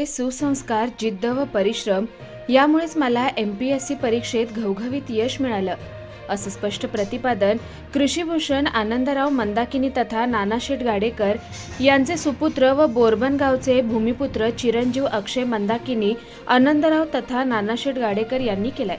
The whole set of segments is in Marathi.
वडिलांचे सुसंस्कार जिद्द व परिश्रम यामुळेच मला एम पी एस सी परीक्षेत घवघवीत यश मिळालं. असं स्पष्ट प्रतिपादन कृषीभूषण आनंदराव मंदाकिनी तथा नानाशेठ गाडेकर यांचे सुपुत्र व बोरबन गावचे भूमिपुत्र चिरंजीव अक्षय मंदाकिनी आनंदराव तथा नानाशेठ गाडेकर यांनी केलाय.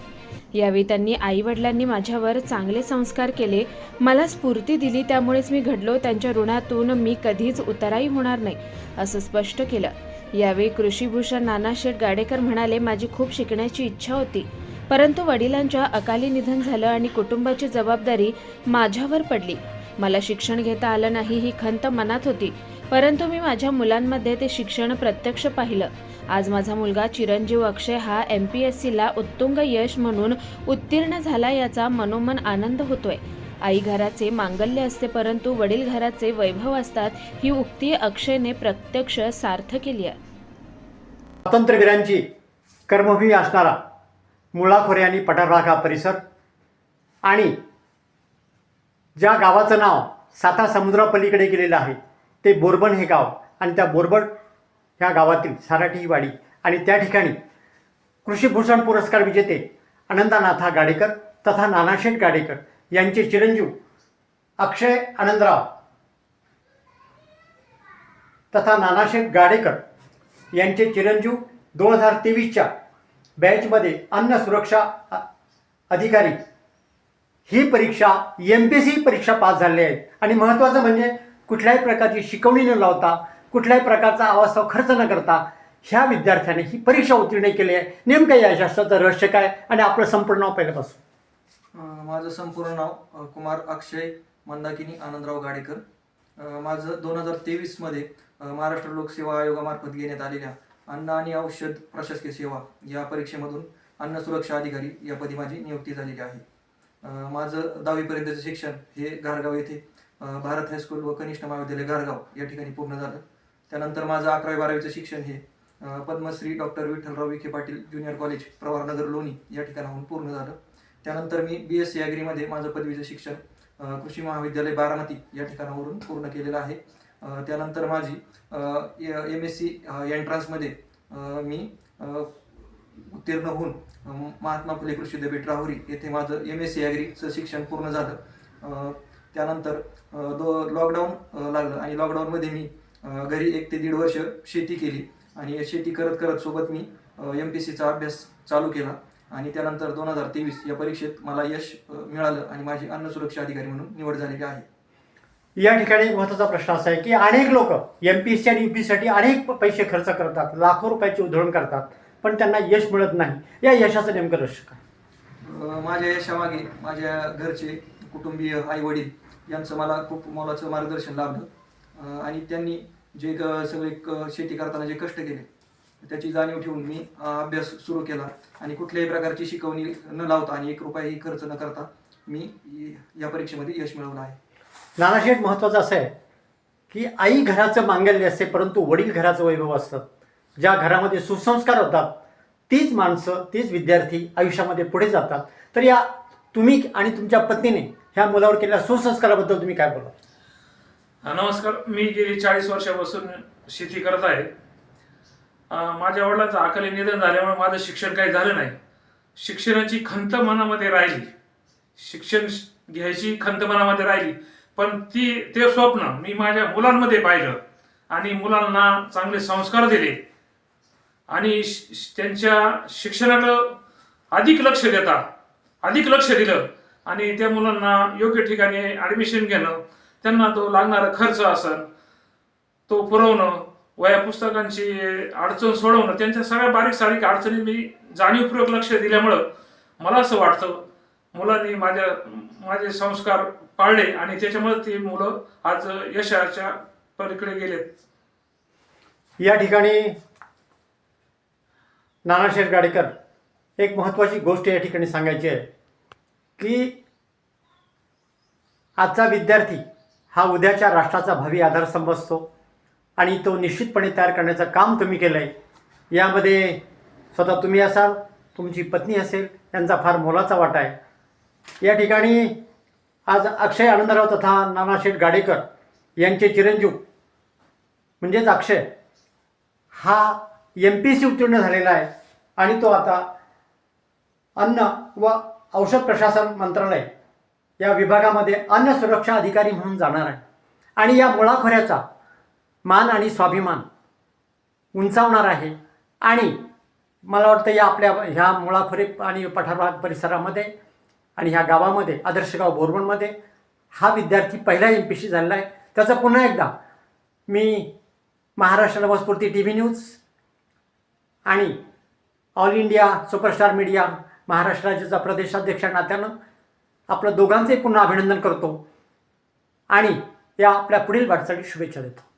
यावेळी त्यांनी आईवडिलांनी माझ्यावर चांगले संस्कार केले. मला स्फूर्ती दिली त्यामुळेच मी घडलो. त्यांच्या ऋणातून मी कधीच उतराई होणार नाही असं स्पष्ट केलं. यावेळी कृषीभूषण नानाशेठ गाडेकर म्हणाले माझी खूप शिकण्याची इच्छा होती. परंतु वडिलांच्या अकाली निधन झालं आणि कुटुंबाची जबाबदारी माझ्यावर पडली. मला शिक्षण घेता आलं नाही ही खंत मनात होती. परंतु मी माझ्या मुलांमध्ये ते शिक्षण प्रत्यक्ष पाहिलं. आज माझा मुलगा चिरंजीव अक्षय हा एम पी एस सीला उत्तुंग यश म्हणून उत्तीर्ण झाला याचा मनोमन आनंद होतोय. आई घराचे मांगल्य असते परंतु वडील घराचे वैभव असतात ही उक्ती अक्षयने प्रत्यक्ष सार्थ केली आहे. स्वातंत्र्यवीरांची कर्मभूमी असणारा मुळाखोरे आणि पठारभागा परिसर आणि ज्या गावाचं नाव साता समुद्रापलीकडे गेलेलं आहे ते बोरबन हे गाव आणि त्या बोरबन ह्या गावातील साराठी ही वाडी आणि त्या ठिकाणी कृषीभूषण पुरस्कार विजेते अनंतानाथा गाडेकर तथा नानाशेठ गाडेकर यांचे चिरंजीव अक्षय आनंदराव तथा नानाशेठ गाडेकर यांचे चिरंजीव दोन हजार तेवीसच्या बॅचमध्ये अन्न सुरक्षा अधिकारी. ही परीक्षा एम पी सी परीक्षा पास झालेली आहे. आणि महत्त्वाचं म्हणजे कुठल्याही प्रकारची शिकवणी न लावता कुठल्याही प्रकारचा अवास्तव खर्च न करता ह्या विद्यार्थ्याने ही परीक्षा उत्तीर्ण केली आहे. नेमकं या शास्त्राचं रहस्य काय? आणि आपलं संपूर्ण नाव पहिल्यापासून माझं संपूर्ण नाव कुमार अक्षय मंदाकिनी आनंदराव गाडेकर. माझं दोन हजार तेवीसमध्ये महाराष्ट्र लोकसेवा आयोगामार्फत घेण्यात आलेल्या अन्न आणि औषध प्रशासकीय सेवा या परीक्षेमधून अन्न सुरक्षा अधिकारी या पदी माझी नियुक्ती झालेली आहे. माझं दहावीपर्यंतचं शिक्षण हे गारगाव येथे भारत हायस्कूल व कनिष्ठ महाविद्यालय गारगाव या ठिकाणी पूर्ण झालं. त्यानंतर माझं अकरावी बारावीचं शिक्षण हे Padmashri doctor Vitthalrao Vikhe Patil junior college Pravaranagar Loni या ठिकाणाहून पूर्ण झालं. त्यानंतर मी बी एस सी ॲग्रीमध्ये माझं पदवीचं शिक्षण कृषी महाविद्यालय बारामती या ठिकाणावरून पूर्ण केलेलं आहे. त्यानंतर माझी एम एस सी एंट्रन्समध्ये मी उत्तीर्ण होऊन महात्मा फुले कृषी विद्यापीठ राहुरी येथे माझं एम एस सी ॲग्रीचं शिक्षण पूर्ण झालं. त्यानंतर दो लॉकडाऊन लागलं आणि लॉकडाऊनमध्ये मी घरी एक ते दीड वर्ष शेती केली आणि शेती करत करत सोबत मी एम पी सीचा अभ्यास चालू केला. आणि त्यानंतर दोन हजार तेवीस या परीक्षेत मला यश मिळालं आणि माझी अन्न सुरक्षा अधिकारी म्हणून निवड झालेली आहे. या ठिकाणी महत्त्वाचा प्रश्न असा आहे की अनेक लोक एम पी एस सी आणि यू साठी अनेक पैसे खर्च करतात लाखो रुपयाची उधळण करतात पण त्यांना यश मिळत नाही. या यशाचं नेमकं रहस्य काय? माझ्या यशामागे माझ्या घरचे कुटुंबीय आई वडील यांचं मला खूप मोलाचं मार्गदर्शन लाभलं. आणि त्यांनी जे सगळे शेती करताना जे कष्ट केले त्याची जाणीव ठेवून मी अभ्यास सुरू केला. आणि कुठल्याही प्रकारची शिकवणी न लावता आणि एक रुपयाही खर्च न करता मी या परीक्षेमध्ये यश मिळवलं आहे. नानाशेठ महत्त्वाचं असं आहे की आई घराचं मांगल्य असते परंतु वडील घराचं वैभव असतं. ज्या घरामध्ये सुसंस्कार होतात तीच माणसं तीच विद्यार्थी आयुष्यामध्ये पुढे जातात. तर या तुम्ही आणि तुमच्या पत्नीने ह्या मुलावर केलेल्या सुसंस्काराबद्दल तुम्ही काय बोला हा, नमस्कार. मी गेली चाळीस वर्षापासून शेती करत आहे. माझ्या वडिलांचं अकाली निधन झाल्यामुळे माझं शिक्षण काही झालं नाही. शिक्षणाची खंत मनामध्ये राहिली. शिक्षण श- घ्यायची खंत मनामध्ये राहिली. पण ती ते स्वप्न मी माझ्या मुलांमध्ये पाहिलं आणि मुलांना चांगले संस्कार दिले. आणि त्यांच्या शिक्षणाकडं अधिक लक्ष देता अधिक लक्ष दिलं आणि त्या मुलांना योग्य ठिकाणी ॲडमिशन घेणं त्यांना तो लागणारा खर्च असेल तो पुरवणं वया पुस्तकांची अडचण सोडवणं त्यांच्या सगळ्या बारीक सारीक अडचणी मी जाणीवपूर्वक लक्ष दिल्यामुळं मला असं वाटतं मुलांनी माझ्या माझे संस्कार पाळले आणि त्याच्यामुळे ती मुलं आज यशाच्या पलीकडे गेलेत. या ठिकाणी नानाशेठ गाडेकर एक महत्त्वाची गोष्ट या ठिकाणी सांगायची आहे की आजचा विद्यार्थी हा उद्याच्या राष्ट्राचा भावी आधारस्तंभ असतो. आणि तो निश्चितपणे तयार करण्याचं काम तुम्ही केलं आहे यामध्ये स्वतः तुम्ही असाल तुमची पत्नी असेल यांचा फार मोलाचा वाटा आहे. या ठिकाणी आज अक्षय आनंदराव तथा नानाशेठ गाडेकर यांचे चिरंजीव म्हणजेच अक्षय हा एम पी सी उत्तीर्ण झालेला आहे आणि तो आता अन्न व औषध प्रशासन मंत्रालय या विभागामध्ये अन्न सुरक्षा अधिकारी म्हणून जाणार आहे. आणि या मुळाखोऱ्याचा मान आणि स्वाभिमान उंचावणार आहे. आणि मला वाटतं या आपल्या ह्या मुळाखोरी आणि पठारभाग परिसरामध्ये आणि ह्या गावामध्ये आदर्शगाव बोरवणमध्ये हा विद्यार्थी पहिला एम पी सी झालेला आहे. त्याचं पुन्हा एकदा मी Maharashtra Navasphurti T V news आणि all India superstar media Maharashtra राज्याचा प्रदेशाध्यक्ष नात्यानं आपलं दोघांचे पुन्हा अभिनंदन करतो. आणि या आपल्या पुढील वाटचाली शुभेच्छा देतो.